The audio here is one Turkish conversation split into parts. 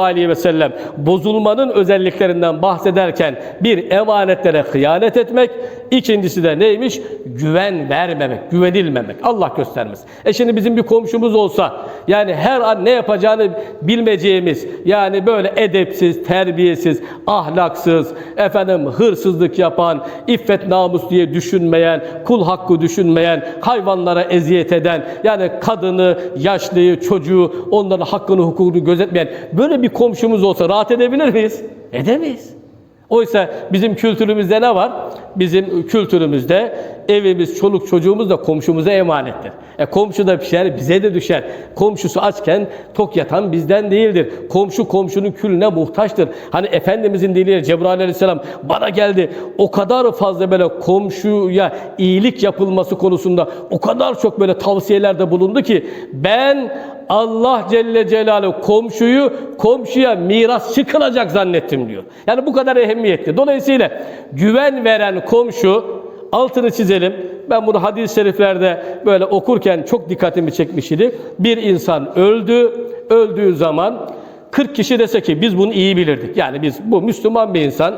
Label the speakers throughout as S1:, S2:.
S1: aleyhi ve sellem bozulmanın özelliklerinden bahsederken bir emanetlere hıyanet etmek, ikincisi de neymiş? Güven vermemek, güvenilmemek. Allah göstermez. E şimdi bizim bir komşumuz olsa yani her an ne yapacağını bilmeyeceğimiz yani böyle edepsiz, terbiyesiz, ahlaksız, efendim hırsızlık yapan, iffet namus diye düşünmeyen, kul hakkı düşünmeyen, hayvanlara eziyet eden, yani kadını, yaşlıyı, çocuğu, onların hakkını, hukukunu gözetmeyen böyle bir komşumuz olsa rahat edebilir miyiz? Edemeyiz. Oysa bizim kültürümüzde ne var? Bizim kültürümüzde evimiz, çoluk çocuğumuz da komşumuza emanettir. E komşu da pişer, bize de düşer. Komşusu açken tok yatan bizden değildir. Komşu komşunun külüne muhtaçtır. Hani Efendimizin diliyle Cebrail aleyhisselam bana geldi. O kadar fazla böyle komşuya iyilik yapılması konusunda o kadar çok böyle tavsiyelerde bulundu ki ben Allah Celle Celaluhu komşuyu komşuya miras çıkılacak zannettim diyor. Yani bu kadar ehemmiyetli. Dolayısıyla güven veren komşu altını çizelim. Ben bunu hadis-i şeriflerde böyle okurken çok dikkatimi çekmiş idi. Bir insan öldü. Öldüğü zaman 40 kişi dese ki biz bunu iyi bilirdik. Yani biz bu Müslüman bir insan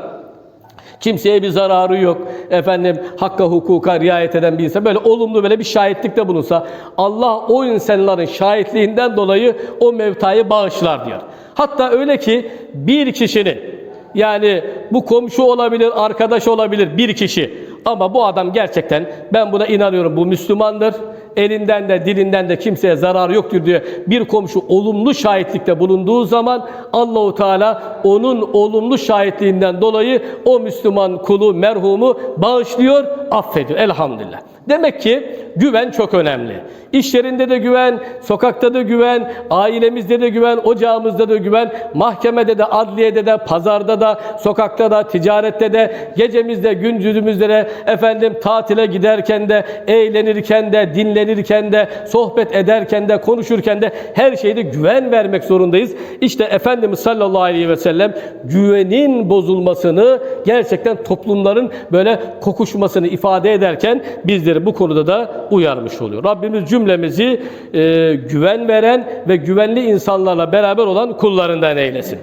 S1: Kimseye bir zararı yok. Efendim hakka hukuka riayet eden bir insan böyle olumlu böyle bir şahitlikte bulunsa Allah o insanların şahitliğinden dolayı o mevtayı bağışlar diyor. Hatta öyle ki bir kişinin yani bu komşu olabilir, arkadaş olabilir bir kişi ama bu adam gerçekten ben buna inanıyorum bu Müslümandır elinden de dilinden de kimseye zarar yoktur diye bir komşu olumlu şahitlikte bulunduğu zaman Allahu Teala onun olumlu şahitliğinden dolayı o Müslüman kulu merhumu bağışlıyor, affediyor. Elhamdülillah. Demek ki güven çok önemli. İş yerinde de güven, sokakta da güven, ailemizde de güven, ocağımızda da güven, mahkemede de, adliyede de, pazarda da, sokakta da, ticarette de, gecemizde, gündüzümüzde de, efendim tatile giderken de, eğlenirken de, dinlenirken de, sohbet ederken de, konuşurken de her şeyde güven vermek zorundayız. İşte Efendimiz sallallahu aleyhi ve sellem güvenin bozulmasını gerçekten toplumların böyle kokuşmasını ifade ederken bizleri bu konuda da uyarmış oluyor. Rabbimiz cümlemizi e, güven veren ve güvenli insanlarla beraber olan kullarından eylesin.